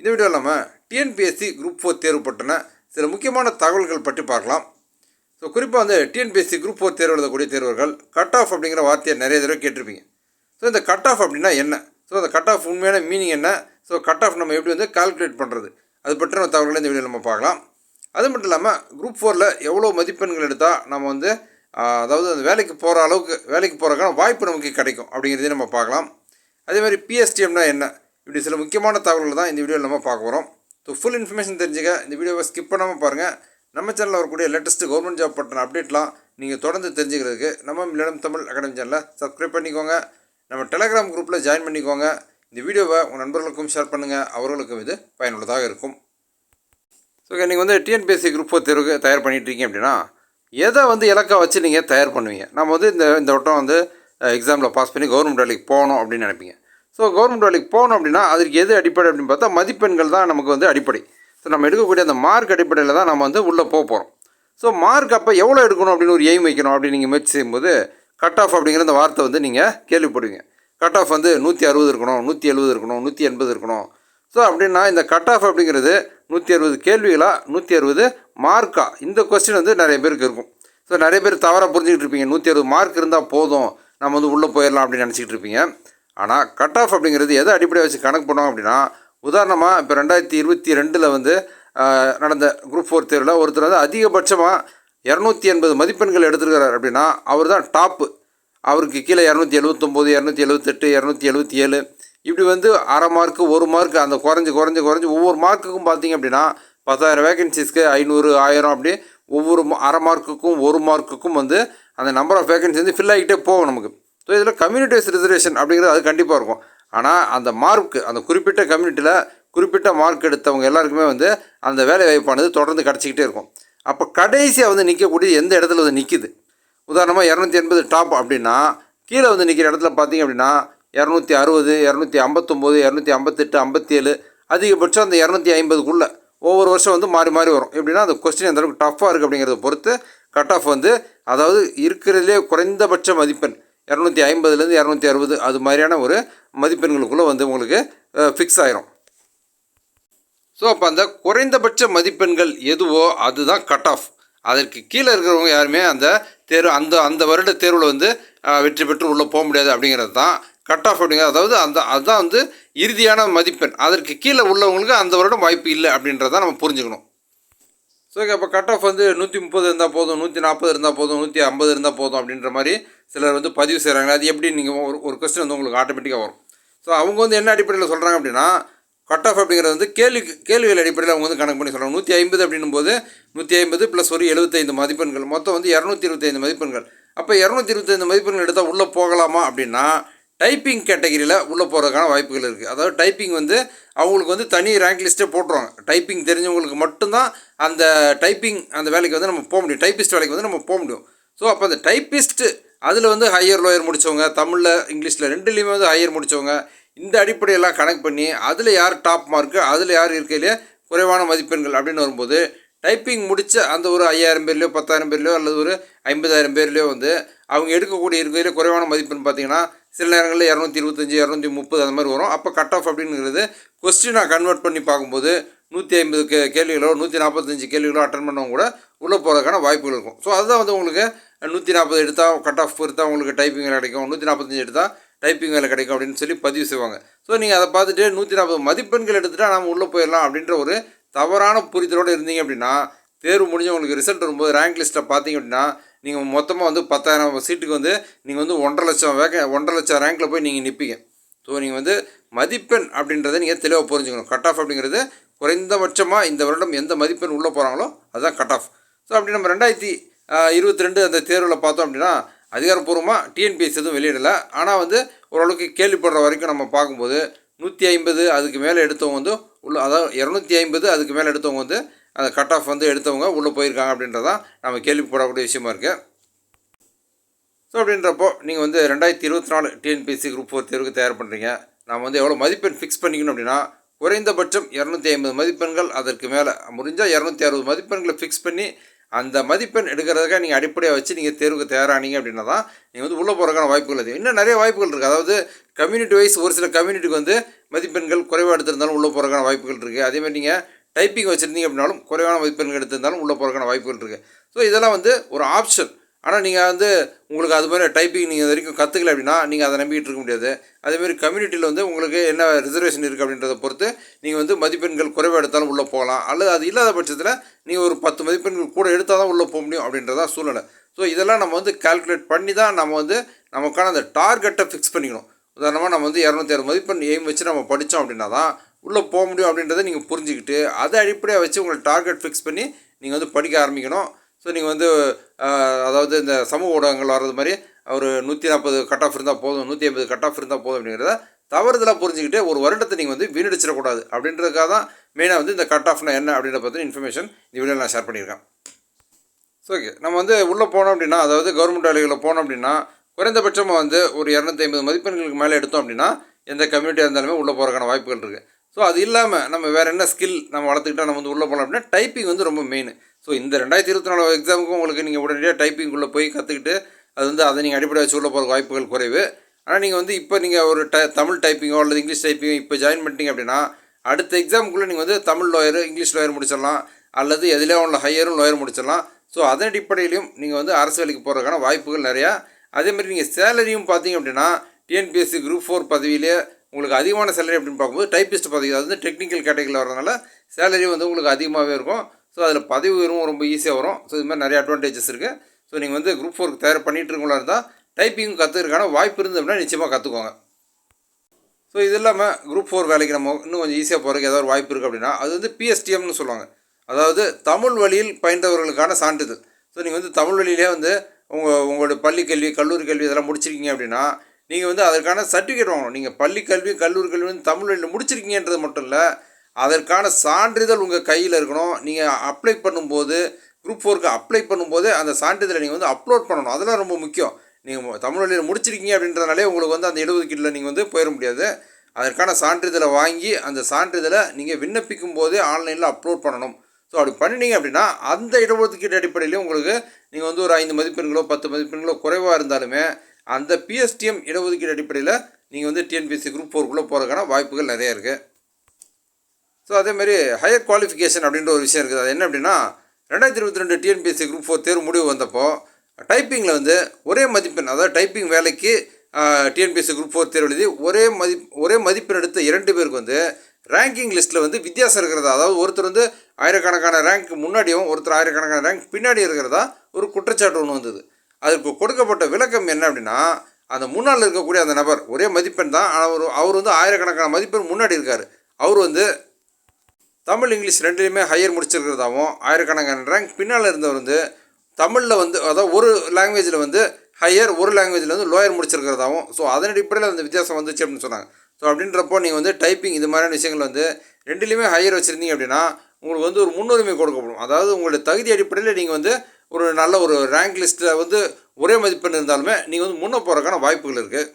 இந்த வீடியோ இல்லாமல் TNPSC group four தேர்வு பற்றின சில முக்கியமான தகவல்கள் பற்றி பார்க்கலாம். ஸோ குறிப்பாக வந்து டிஎன்பிஎஸ்சி குரூப் ஃபோர் தேர்வு எழுதக்கூடிய தேர்வர்கள் கட் ஆஃப் அப்படிங்கிற வார்த்தையை நிறைய தடவை கேட்டிருப்பீங்க. ஸோ இந்த கட் ஆஃப் அப்படின்னா என்ன? ஸோ அந்த கட் ஆஃப் உண்மையான மீனிங் என்ன? ஸோ கட் ஆஃப் நம்ம எப்படி வந்து கால்குலேட் பண்ணுறது அது பற்றின தகவல்களை இந்த வீடியோ நம்ம பார்க்கலாம். அது மட்டும் இல்லாமல் குரூப் ஃபோரில் எவ்வளோ மதிப்பெண்கள் எடுத்தால் நம்ம வந்து அதாவது அந்த வேலைக்கு போகிற அளவுக்கு வேலைக்கு போகிறதுக்கான வாய்ப்பு நமக்கு கிடைக்கும் அப்படிங்கிறதையும் நம்ம பார்க்கலாம். அதே மாதிரி பிஎஸ்டிஎம்னா என்ன? இப்படி சில முக்கியமான தகவல்கள் தான் இந்த வீடியோவில் நம்ம பார்க்க போகிறோம் ஸோ ஃபுல் இன்ஃபர்மேஷன் தெரிஞ்சுக்க இந்த வீடியோவை ஸ்கிப் பண்ணாமல் பாருங்கள் நம்ம சேனலில் வரக்கூடிய லேட்டஸ்ட் கவர்மெண்ட் ஜாப் பற்றின அப்டேட்லாம் நீங்கள் தொடர்ந்து தெரிஞ்சுக்கிறதுக்கு நம்ம மில்லியம் தமிழ் அகாடமி சேனலை சப்ஸ்கிரைப் பண்ணிக்கோங்க. நம்ம டெலகிராம் குரூப்பில் ஜாயின் பண்ணிக்கோங்க. இந்த வீடியோவை உங்கள் நண்பர்களுக்கும் ஷேர் பண்ணுங்கள் அவர்களுக்கும் இது பயனுள்ளதாக இருக்கும். ஸோ நீங்கள் வந்து டிஎன்பிஎஸ்சி குரூப் ஃபோர் தேர்வுக்கு தயார் பண்ணிகிட்ருக்கீங்க இருக்கீங்க அப்படின்னா எதை வந்து இலக்கா வச்சு நீங்கள் தயார் பண்ணுவீங்க? நம்ம வந்து இந்த இந்த வட்டம் வந்து எக்ஸாமில் பாஸ் பண்ணி கவர்மெண்ட் வேலைக்கு போகணும் அப்படின்னு நினைப்பீங்க. ஸோ கவர்மெண்ட் வேலைக்கு போகணும் அப்படின்னா அதுக்கு எது அடிப்படை அப்படின்னு பார்த்தா மதிப்பெண்கள் தான் நமக்கு வந்து அடிப்படை. ஸோ நம்ம எடுக்கக்கூடிய அந்த மார்க் அடிப்படையில் தான் நம்ம வந்து உள்ளே போக போகிறோம் ஸோ மார்க் அப்போ எவ்வளோ எடுக்கணும் அப்படின்னு ஒரு எய்ம் வைக்கணும் அப்படின்னு நீங்கள் முயற்சி செய்யும்போது கட் ஆஃப் அப்படிங்கிற அந்த வார்த்தை வந்து நீங்கள் கேள்விப்படுவீங்க. கட் ஆஃப் வந்து நூற்றி அறுபது இருக்கணும் நூற்றி எழுபது இருக்கணும் நூற்றி எண்பது இருக்கணும். ஸோ அப்படின்னா இந்த கட் ஆஃப் அப்படிங்கிறது நூற்றி அறுபது கேள்விகளாக நூற்றி அறுபது மார்க்கா இந்த கொஸ்டின் வந்து நிறைய பேருக்கு இருக்கும். ஸோ நிறைய பேர் தவறாக புரிஞ்சுக்கிட்டு இருப்பீங்க. நூற்றி அறுபது மார்க் இருந்தால் போதும். நம்ம வந்து உள்ளே போயிடலாம் அப்படின்னு நினச்சிக்கிட்டு இருப்பீங்க. ஆனால் கட் ஆஃப் அப்படிங்கிறது எதை அடிப்படையாக வச்சு கணக்கு பண்ணோம் அப்படின்னா உதாரணமாக இப்போ ரெண்டாயிரத்தி இருபத்தி ரெண்டில் வந்து நடந்த குரூப் ஃபோர் தேர்வில் ஒருத்தர் வந்து அதிகபட்சமாக இரநூத்தி எண்பது மதிப்பெண்கள் எடுத்திருக்கிறார் அப்படின்னா அவர் தான் டாப்பு அவருக்கு கீழே இரநூத்தி எழுபத்தொம்போது இரநூத்தி எழுபத்தெட்டு இரநூத்தி எழுபத்தி ஏழு. இப்படி வந்து அரை மார்க்கு ஒரு மார்க் அந்த குறைஞ்சி குறைஞ்சி குறைஞ்சி ஒவ்வொரு மார்க்குக்கும் பார்த்தீங்க அப்படின்னா பத்தாயிரம் வேகன்சிஸ்க்கு ஐநூறு ஆயிரம் அப்படி ஒவ்வொரு மா- அரை மார்க்குக்கும் ஒரு மார்க்குக்கும் வந்து அந்த நம்பர் ஆஃப் வேகன்சி வந்து ஃபில் ஆகிட்டே போகும் நமக்கு. ஸோ இதில் கம்யூனிட்டி வைஸ் ரிசர்வேஷன் அப்படிங்கிறது அது கண்டிப்பாக இருக்கும். ஆனால் அந்த மார்க் அந்த குறிப்பிட்ட கம்யூனிட்டியில் குறிப்பிட்ட மார்க் எடுத்தவங்க எல்லாருக்குமே வந்து அந்த வேலை வாய்ப்பானது தொடர்ந்து கிடச்சிக்கிட்டே இருக்கும். அப்போ கடைசியாக வந்து நிற்கக்கூடிய எந்த இடத்துல வந்து நிற்கிது உதாரணமாக இரநூத்தி எண்பது டாப் அப்படின்னா கீழே வந்து நிற்கிற இடத்துல பார்த்தீங்க அப்படின்னா இரநூத்தி அறுபது இரநூத்தி ஐம்பத்தொம்போது இரநூத்தி ஐம்பத்தெட்டு ஐம்பத்தி ஏழு அதிகபட்சம் அந்த இரநூத்தி ஐம்பதுக்குள்ளே ஒவ்வொரு வருஷம் வந்து மாறி மாறி வரும். எப்படின்னா அந்த கொஸ்டின் எந்த அளவுக்கு டஃப்பாக இருக்குது அப்படிங்கிறத பொறுத்து கட் ஆஃப் வந்து அதாவது இருக்கிறதுலே குறைந்தபட்ச மதிப்பெண் இரநூத்தி ஐம்பதுலேருந்து இரநூத்தி அறுபது அது மாதிரியான ஒரு மதிப்பெண்களுக்குள்ளே வந்து உங்களுக்கு ஃபிக்ஸ் ஆயிரும். ஸோ அப்போ அந்த குறைந்தபட்ச மதிப்பெண்கள் எதுவோ அதுதான் கட் ஆஃப் அதற்கு கீழே இருக்கிறவங்க யாருமே அந்த தேர்வு அந்த அந்த வருட தேர்வில் வந்து வெற்றி பெற்று உள்ளே போக முடியாது அப்படிங்கிறது தான் கட் ஆஃப் அப்படிங்கிறது அதாவது அந்த அதுதான் வந்து இறுதியான மதிப்பெண். அதற்கு கீழே உள்ளவங்களுக்கு அந்த வருடம் வாய்ப்பு இல்லை அப்படின்றத நம்ம புரிஞ்சுக்கணும். ஸோ அப்போ கட் ஆஃப் வந்து நூற்றி முப்பது இருந்தால் போதும் நூற்றி நாற்பது இருந்தால் போதும் நூற்றி ஐம்பது இருந்தால் போதும் அப்படின்ற மாதிரி சிலர் வந்து பதிவு செய்கிறாங்க அது எப்படி நீங்கள் ஒரு ஒரு கொஸ்டின் வந்து உங்களுக்கு ஆட்டோமேட்டிக்காக வரும். ஸோ அவங்க வந்து என்ன அடிப்படையில் சொல்கிறாங்க அப்படின்னா கட் ஆஃப் அப்படிங்கிறது வந்து கேள்வி கேள்விகள் அடிப்படையில் அவங்க வந்து கணக்கு பண்ணி சொல்கிறாங்க நூற்றி ஐம்பது அப்படின்னும் போது நூற்றி ஐம்பது ப்ளஸ் ஒரு எழுபத்தைந்து மதிப்பெண்கள். மொத்தம் வந்து இரநூத்தி இருபத்தைந்து மதிப்பெண்கள். அப்போ இரநூத்தி இருபத்தைந்து மதிப்பெண்கள் எடுத்தால் உள்ளே போகலாமா அப்படின்னா டைப்பிங் கேட்டகரியில் உள்ளே போகிறதுக்கான வாய்ப்புகள் இருக்குது அதாவது டைப்பிங் வந்து அவங்களுக்கு வந்து தனி ரேங்க் லிஸ்ட்டே போட்டுருவாங்க. டைப்பிங் தெரிஞ்சவங்களுக்கு மட்டும்தான் அந்த டைப்பிங் அந்த வேலைக்கு வந்து நம்ம போக முடியும். டைப்பிஸ்ட் வேலைக்கு வந்து நம்ம போக முடியும். ஸோ அப்போ அந்த டைப்பிஸ்ட்டு அதில் வந்து ஹையர் லோயர் முடித்தவங்க தமிழில் இங்கிலீஷில் ரெண்டுலேயுமே வந்து ஹையர் முடித்தவங்க இந்த அடிப்படையெல்லாம் கணக்கு பண்ணி அதில் யார் டாப் மார்க்கு அதில் யார் இருக்கையிலே குறைவான மதிப்பெண்கள் அப்படின்னு வரும்போது டைப்பிங் முடித்த அந்த ஒரு ஐயாயிரம் பேர்லையோ பத்தாயிரம் பேர்லையோ அல்லது ஒரு ஐம்பதாயிரம் பேர்லையோ வந்து அவங்க எடுக்கக்கூடிய இருக்கிற குறைவான மதிப்பெண் பார்த்தீங்கன்னா சில நேரங்களில் இரநூத்தி இருபத்தஞ்சி இரநூத்தி முப்பது அந்த மாதிரி வரும். அப்போ கட் ஆஃப் அப்படிங்கிறது கொஸ்டினாக கன்வெர்ட் பண்ணி பார்க்கும்போது நூற்றி ஐம்பது கே கேள்விகளோ நூற்றி நாற்பத்தஞ்சு கேள்விகளோ அட்டன் பண்ணவங்க கூட உள்ளே போகிறதுக்கான வாய்ப்புகள் இருக்கும். ஸோ அதுதான் வந்து உங்களுக்கு நூற்றி நாற்பது எடுத்தால் கட் ஆஃப் எடுத்தால் உங்களுக்கு டைப்பிங் வேலை கிடைக்கும். நூற்றி நாற்பத்தஞ்சு எடுத்தால் டைப்பிங் வேலை கிடைக்கும் அப்படின்னு சொல்லி பதிவு செய்வாங்க. ஸோ நீங்கள் அதை பார்த்துட்டு நூற்றி நாற்பது மதிப்பெண்கள் எடுத்துகிட்டா நம்ம உள்ளே போயிடலாம் அப்படின்ற ஒரு தவறான புரிதலோடு இருந்தீங்க அப்படின்னா தேர்வு முடிஞ்சு உங்களுக்கு ரிசல்ட் வரும்போது ரேங்க் லிஸ்ட்டை பார்த்தீங்க அப்படின்னா நீங்கள் மொத்தமாக வந்து பத்தாயிரம் சீட்டுக்கு வந்து நீங்கள் வந்து ஒன்றரை லட்சம் வேக ஒன்றரை லட்சம் ரேங்க்கில் போய் நீங்கள் நிற்பீங்க ஸோ நீங்கள் வந்து மதிப்பெண் அப்படின்றத நீங்கள் தெளிவாக புரிஞ்சுக்கணும். கட் ஆஃப் அப்படிங்கிறது குறைந்தபட்சமாக இந்த வருடம் எந்த மதிப்பெண் உள்ளே போகிறாங்களோ அதுதான் கட் ஆஃப் ஸோ அப்படி நம்ம ரெண்டாயிரத்தி இருபத்தி ரெண்டு அந்த தேர்வில் பார்த்தோம் அப்படின்னா அதிகாரப்பூர்வமாக டிஎன்பிஎஸ் எதுவும் வெளியிடலை. ஆனால் வந்து ஓரளவுக்கு கேள்விப்படுற வரைக்கும் நம்ம பார்க்கும்போது நூற்றி ஐம்பது அதுக்கு மேலே எடுத்தவங்க வந்து உள்ள அதாவது இரநூத்தி ஐம்பது அதுக்கு மேலே எடுத்தவங்க வந்து அந்த கட் ஆஃப் வந்து எடுத்தவங்க உள்ளே போயிருக்காங்க அப்படின்றதான் நம்ம கேள்விப்படக்கூடிய விஷயமா இருக்குது ஸோ அப்படின்றப்போ நீங்கள் வந்து ரெண்டாயிரத்தி இருபத்தி நாலு டிஎன்பிஎஸ்சி குரூப் ஃபோர் தேர்வுக்கு தயார் பண்ணுறீங்க நாம் வந்து எவ்வளோ மதிப்பெண் ஃபிக்ஸ் பண்ணிக்கணும் அப்படின்னா குறைந்தபட்சம் இரநூத்தி ஐம்பது மதிப்பெண்கள் அதற்கு மேலே. முடிஞ்சால் இரநூத்தி அறுபது மதிப்பெண்களை ஃபிக்ஸ் பண்ணி அந்த மதிப்பெண் எடுக்கிறதுக்காக நீங்கள் அடிப்படையாக வச்சு நீங்கள் தேர்வுக்கு தயாரானீங்க அப்படின்னா தான் நீங்கள் வந்து உள்ளே போகிறதுக்கான வாய்ப்புகள் அது இன்னும் நிறைய வாய்ப்புகள் இருக்குது அதாவது கம்யூனிட்டி வைஸ் ஒரு சில கம்யூனிட்டிக்கு வந்து மதிப்பெண்கள் குறைவாக எடுத்திருந்தாலும் உள்ளே போகிறதுக்கான வாய்ப்புகள் இருக்குது அதேமாதிரி நீங்கள் டைப்பிங் வச்சுருந்தீங்க அப்படின்னாலும் குறைவான மதிப்பெண்கள் எடுத்திருந்தாலும் உள்ளே போகிறக்கான வாய்ப்புகள் இருக்குது ஸோ இதெல்லாம் வந்து ஒரு ஆப்ஷன் ஆனால் நீங்கள் வந்து உங்களுக்கு அது மாதிரி டைப்பிங் நீங்கள் இது வரைக்கும் கற்றுக்கல அப்படின்னா நீங்கள் அதை நம்பிக்கிட்டு இருக்க முடியாது. அதேமாதிரி கம்யூனிட்டியில் வந்து உங்களுக்கு என்ன ரிசர்வேஷன் இருக்குது அப்படின்றத பொறுத்து நீங்கள் வந்து மதிப்பெண்கள் குறைவாக எடுத்தாலும் உள்ளே போகலாம். அல்லது அது இல்லாத பட்சத்தில் நீங்கள் ஒரு பத்து மதிப்பெண்கள் கூட எடுத்தால் தான் உள்ளே போக முடியும் அப்படின்றதான் சூழ்நிலை. ஸோ இதெல்லாம் நம்ம வந்து கால்குலேட் பண்ணி தான் நம்ம வந்து நமக்கான அந்த டார்கெட்டை ஃபிக்ஸ் பண்ணிக்கணும். உதாரணமாக நம்ம வந்து இரநூத்தி அறுபது மதிப்பெண் எய்ம் வச்சு நம்ம படித்தோம் அப்படின்னா தான் உள்ளே போக முடியும் அப்படின்றத நீங்கள் புரிஞ்சுக்கிட்டு அதை அடிப்படையாக வச்சு உங்களை டார்கெட் ஃபிக்ஸ் பண்ணி நீங்கள் வந்து படிக்க ஆரம்பிக்கணும். ஸோ நீங்கள் வந்து அதாவது இந்த சமூக ஊடகங்கள் வர்றது மாதிரி ஒரு நூற்றி நாற்பது கட் ஆஃப் இருந்தால் போதும் நூற்றி ஐம்பது கட் ஆஃப் இருந்தால் போதும் அப்படிங்கிறத தவறுதலாக புரிஞ்சுக்கிட்டு ஒரு வருடத்தை நீங்கள் வந்து வீணடிச்சிடக்கூடாது. அப்படின்றதுக்காக தான் மெயினாக வந்து இந்த கட் ஆஃப்னா என்ன அப்படின்ற பற்றின இன்ஃபர்மேஷன் இந்த வீடியோவில் நான் ஷேர் பண்ணியிருக்கேன். ஸோ ஓகே நம்ம வந்து உள்ளே போனோம் அப்படின்னா அதாவது கவர்மெண்ட் வேலைகளில் போனோம் அப்படின்னா குறைந்தபட்சமாக வந்து ஒரு இரநூத்தி ஐம்பது மதிப்பெண்களுக்கு மேலே எடுத்தோம் அப்படின்னா எந்த கம்யூனிட்டியாக இருந்தாலுமே உள்ளே போகிறக்கான வாய்ப்புகள் இருக்குது ஸோ அது இல்லாமல் நம்ம வேறு என்ன ஸ்கில் நம்ம வளர்த்துக்கிட்டா நம்ம வந்து உள்ளே போகலாம் அப்படின்னா டைப்பிங் வந்து ரொம்ப மெயின் ஸோ இந்த ரெண்டாயிரத்தி இருபத்தி நாலு எக்ஸாமுக்கும் உங்களுக்கு நீங்கள் உடனடியாக டைப்பிங் உள்ளே போய் கற்றுக்கிட்டு அது வந்து அதை நீங்கள் அடிப்படை வச்சு உள்ளே போகிற வாய்ப்புகள் குறைவு. ஆனால் நீங்கள் வந்து இப்போ நீங்கள் ஒரு ட தமிழ் டைப்பிங்கோ அல்லது இங்கிலீஷ் டைப்பிங்கோ இப்போ ஜாயின் பண்ணிட்டீங்க அப்படின்னா அடுத்த எக்ஸாமுக்குள்ளே நீங்கள் வந்து தமிழ் லாயர் இங்கிலீஷ் லாயர் முடிச்சிடலாம். அல்லது எதிலே உள்ள ஹையரும் லாயர் முடிச்சிடலாம். ஸோ அதன் அடிப்படையிலையும் நீங்கள் வந்து அரசு வேலைக்கு போகிறதுக்கான வாய்ப்புகள் நிறையா. அதேமாதிரி நீங்கள் சேலரியும் பார்த்தீங்க அப்படின்னா டிஎன்பிஎஸ்சி குரூப் ஃபோர் பதவியிலே உங்களுக்கு அதிகமான சேலரி அப்படின்னு பார்க்கும்போது டைப்பிஸ்ட் பதவி அது வந்து டெக்னிக்கல் கேட்டகரியில் வரதுனால சேலரி வந்து உங்களுக்கு அதிகமாகவே இருக்கும். ஸோ அதில் பதவி உயர்வும் ரொம்ப ஈஸியாக வரும். ஸோ இது மாதிரி நிறைய அட்வான்டேஜஸ் இருக்குது ஸோ நீங்கள் வந்து குரூப் ஃபோருக்கு தயார் பண்ணிகிட்டு இருக்கவங்களா இருந்தால் டைப்பிங் கற்றுக்கிறதுக்கான வாய்ப்பு இருந்து அப்படின்னா நிச்சயமாக கற்றுக்கோங்க ஸோ இது இல்லாமல் குரூப் ஃபோர் வேலைக்கு நம்ம இன்னும் கொஞ்சம் ஈஸியாக போகிறதுக்கு ஏதாவது ஒரு வாய்ப்பு இருக்குது அப்படின்னா அது வந்து பிஎஸ்டிஎம்னு சொல்லுவாங்க. அதாவது தமிழ் வழியில் பயின்றவர்களுக்கான சான்றிதழ். ஸோ நீங்கள் வந்து தமிழ் வழியிலே வந்து உங்கள் உங்களோட பள்ளி கல்வி கல்லூரி கல்வி இதெல்லாம் முடிச்சிருக்கீங்க அப்படின்னா நீங்கள் வந்து அதற்கான சர்டிஃபிகேட் வாங்கணும். நீங்கள் பள்ளி கல்வி கல்லூரி கல்வி வந்து தமிழ் வழியில் முடிச்சிருக்கீங்கன்றது மட்டும் இல்லை அதற்கான சான்றிதழ் உங்கள் கையில் இருக்கணும். நீங்கள் அப்ளை பண்ணும்போது குரூப் ஃபோருக்கு அப்ளை பண்ணும்போது அந்த சான்றிதழை நீங்கள் வந்து அப்லோட் பண்ணணும். அதெல்லாம் ரொம்ப முக்கியம். நீங்கள் தமிழ் வழியில் முடிச்சிருக்கீங்க அப்படின்றதுனாலே உங்களுக்கு வந்து அந்த இடஒதுக்கீட்டில் நீங்கள் வந்து போயிட முடியாது. அதற்கான சான்றிதழை வாங்கி அந்த சான்றிதழை நீங்கள் விண்ணப்பிக்கும் போதே ஆன்லைனில் அப்லோட் பண்ணணும். ஸோ அப்படி பண்ணினீங்க அப்படின்னா அந்த இடஒதுக்கீடு அடிப்படையிலையும் உங்களுக்கு நீங்கள் வந்து ஒரு ஐந்து மதிப்பெண்களோ பத்து மதிப்பெண்களோ குறைவாக இருந்தாலுமே அந்த பிஎஸ்டிஎம் இடஒதுக்கீடு அடிப்படையில் நீங்கள் வந்து டிஎன்பிஎஸ்சி குரூப் ஃபோருக்குள்ளே போகிறதுக்கான வாய்ப்புகள் நிறைய இருக்குது ஸோ அதேமாதிரி ஹையர் குவாலிஃபிகேஷன் அப்படின்ற ஒரு விஷயம் இருக்குது. அது என்ன அப்படின்னா ரெண்டாயிரத்தி இருபத்தி ரெண்டு டிஎன்பிஎஸ்சி குரூப் ஃபோர் தேர்வு முடிவு வந்தப்போ டைப்பிங்கில் வந்து ஒரே மதிப்பெண் அதாவது டைப்பிங் வேலைக்கு டிஎன்பிஎஸ்சி குரூப் ஃபோர் தேர்வு எழுதி ஒரே மதி ஒரே மதிப்பெண் எடுத்த இரண்டு பேருக்கு வந்து ரேங்கிங் லிஸ்ட்டில் வந்து வித்தியாசம் இருக்கிறதா? அதாவது ஒருத்தர் வந்து ஆயிரக்கணக்கான ரேங்க் முன்னாடியும் ஒருத்தர் ஆயிரக்கணக்கான ரேங்க் பின்னாடி இருக்கிறதா? ஒரு குற்றச்சாட்டு ஒன்று வந்தது. அதற்கு கொடுக்கப்பட்ட விளக்கம் என்ன அப்படின்னா அந்த முன்னால் இருக்கக்கூடிய அந்த நபர் ஒரே மதிப்பெண் தான் ஆனால் அவர் அவர் வந்து ஆயிரக்கணக்கான மதிப்பெண் முன்னாடி இருக்கார். அவர் வந்து தமிழ் இங்கிலீஷ் ரெண்டுலேயுமே ஹையர் முடிச்சிருக்கிறதாவும் ஆயிரக்கணக்கான ரேங்க் பின்னால் இருந்தவர் வந்து தமிழில் வந்து அதாவது ஒரு லாங்குவேஜில் வந்து ஹையர் ஒரு லாங்குவேஜில் வந்து லோயர் முடிச்சிருக்கிறதாவும் ஸோ அதன் அடிப்படையில் அந்த வித்தியாசம் வந்துச்சு அப்படின்னு சொன்னாங்க. ஸோ அப்படின்றப்போ நீங்கள் வந்து டைப்பிங் இது மாதிரியான விஷயங்கள் வந்து ரெண்டுலேயுமே ஹையர் வச்சுருந்தீங்க அப்படின்னா உங்களுக்கு வந்து ஒரு முன்னுரிமை கொடுக்கப்படும். அதாவது உங்களுடைய தகுதி அடிப்படையில் நீங்கள் வந்து ஒரு நல்ல ஒரு ரேங்க் லிஸ்ட்டில் வந்து ஒரே மதிப்பெண் இருந்தாலுமே நீங்கள் வந்து முன்னே போகிறக்கான வாய்ப்புகள் இருக்குது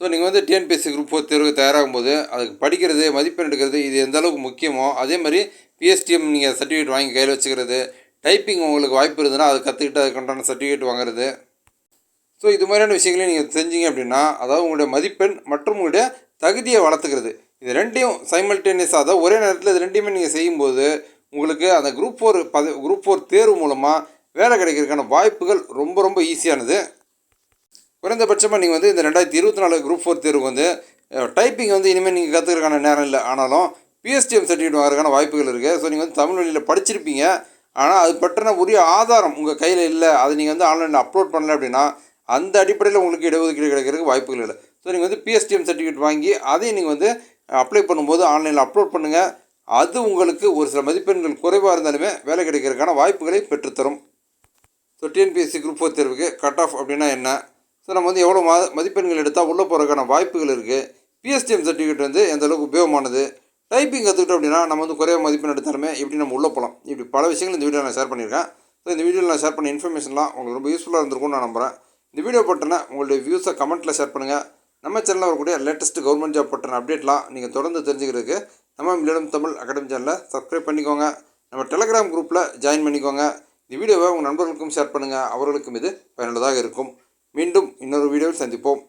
ஸோ நீங்கள் வந்து டிஎன்பிஎஸ்சி குரூப் ஃபோர் தேர்வுக்கு தயாராகும் போது அதுக்கு படிக்கிறது மதிப்பெண் எடுக்கிறது இது எந்த அளவுக்கு முக்கியமோ அதே மாதிரி பிஎஸ்டிஎம் நீங்கள் சர்டிஃபிகேட் வாங்கி கையில் வச்சுக்கிறது டைப்பிங் உங்களுக்கு வாய்ப்பு இருந்ததுன்னா அதை கற்றுக்கிட்டு அதுக்குண்டான சர்டிஃபிகேட் வாங்குறது. ஸோ இது மாதிரியான விஷயங்களையும் நீங்கள் செஞ்சீங்க அப்படின்னா அதாவது உங்களுடைய மதிப்பெண் மற்றும் உங்களுடைய தகுதியை வளர்த்துக்கிறது. இது ரெண்டையும் சைமல்டேனியஸாக அதாவது ஒரே நேரத்தில் இது ரெண்டையுமே நீங்கள் செய்யும்போது உங்களுக்கு அந்த குரூப் ஃபோர் பத குரூப் ஃபோர் தேர்வு மூலமாக வேலை கிடைக்கிறதுக்கான வாய்ப்புகள் ரொம்ப ரொம்ப ஈஸியானது குறைந்தபட்சமாக நீங்கள் வந்து இந்த ரெண்டாயிரத்தி இருபத்தி நாலு குரூப் ஃபோர் தேர்வுக்கு வந்து டைப்பிங் வந்து இனிமேல் நீங்கள் கற்றுக்கிறதுக்கான நேரம் இல்லை. ஆனாலும் பிஎஸ்டிஎம் சர்டிஃபிகேட் வாங்குறதுக்கான வாய்ப்புகள் இருக்குது ஸோ நீங்கள் வந்து தமிழ் வழியில் படிச்சிருப்பீங்க. ஆனால் அது பற்றின உரிய ஆதாரம் உங்கள் கையில் இல்லை. அதை நீங்கள் வந்து ஆன்லைனில் அப்லோட் பண்ணல அப்படின்னா அந்த அடிப்படையில் உங்களுக்கு இடஒதுக்கீடு கிடைக்கிறதுக்கு வாய்ப்புகள் இல்லை. ஸோ நீங்கள் வந்து பிஎஸ்டிஎம் சர்டிஃபிகேட் வாங்கி அதையும் நீங்கள் வந்து அப்ளை பண்ணும்போது ஆன்லைனில் அப்லோட் பண்ணுங்கள் அது உங்களுக்கு ஒரு சில மதிப்பெண்கள் குறைவாக இருந்தாலுமே வேலை கிடைக்கிறதுக்கான வாய்ப்புகளை பெற்றுத்தரும். ஸோ டிஎன்பிஎஸ்சி குரூப் ஃபோர் தேர்வுக்கு கட் ஆஃப் அப்படின்னா என்ன? ஸோ நம்ம வந்து எவ்வளோ ம மதிப்பெண்கள் எடுத்தால் உள்ளே போகிறதுக்கான வாய்ப்புகள் இருக்குது பிஎஸ்டிஎம் சர்டிஃபிகேட் வந்து எந்த அளவுக்கு உபயோகமானது? டைப்பிங் கற்றுக்கிட்டோம் அப்படின்னா நம்ம வந்து குறைய மதிப்பெண் எடுத்தாலுமே எப்படி நம்ம உள்ளே போகலாம் இப்படி பல விஷயங்கள் இந்த வீடியோ நான் ஷேர் பண்ணியிருக்கேன். ஸோ இந்த வீடியோவில் நான் ஷேர் பண்ண இன்ஃபர்மேஷன்லாம் உங்களுக்கு ரொம்ப யூஸ்ஃபுல்லாக இருந்திருக்கும்னு நான் நம்புகிறேன் இந்த வீடியோ பட்டனை உங்களுடைய வியூஸை கமெண்ட்டில் ஷேர் பண்ணுங்கள் நம்ம சேனலில் வரக்கூடிய லேட்டஸ்ட் கவர்மெண்ட் ஜாப் பட்டன அப்டேட்லாம் நீங்கள் தொடர்ந்து தெரிஞ்சுக்கிறதுக்கு நம்ம மில்லியம் தமிழ் அகாடமி சேனலை சப்ஸ்கிரைப் பண்ணிக்கோங்க. நம்ம டெலகிராம் குரூப்பில் ஜாயின் பண்ணிக்கோங்க. இந்த வீடியோவை உங்கள் நண்பர்களுக்கும் ஷேர் பண்ணுங்கள் அவர்களுக்கும் இது பயனுள்ளதாக இருக்கும். மீண்டும் இன்னொரு வீடியோவில் சந்திப்போம்.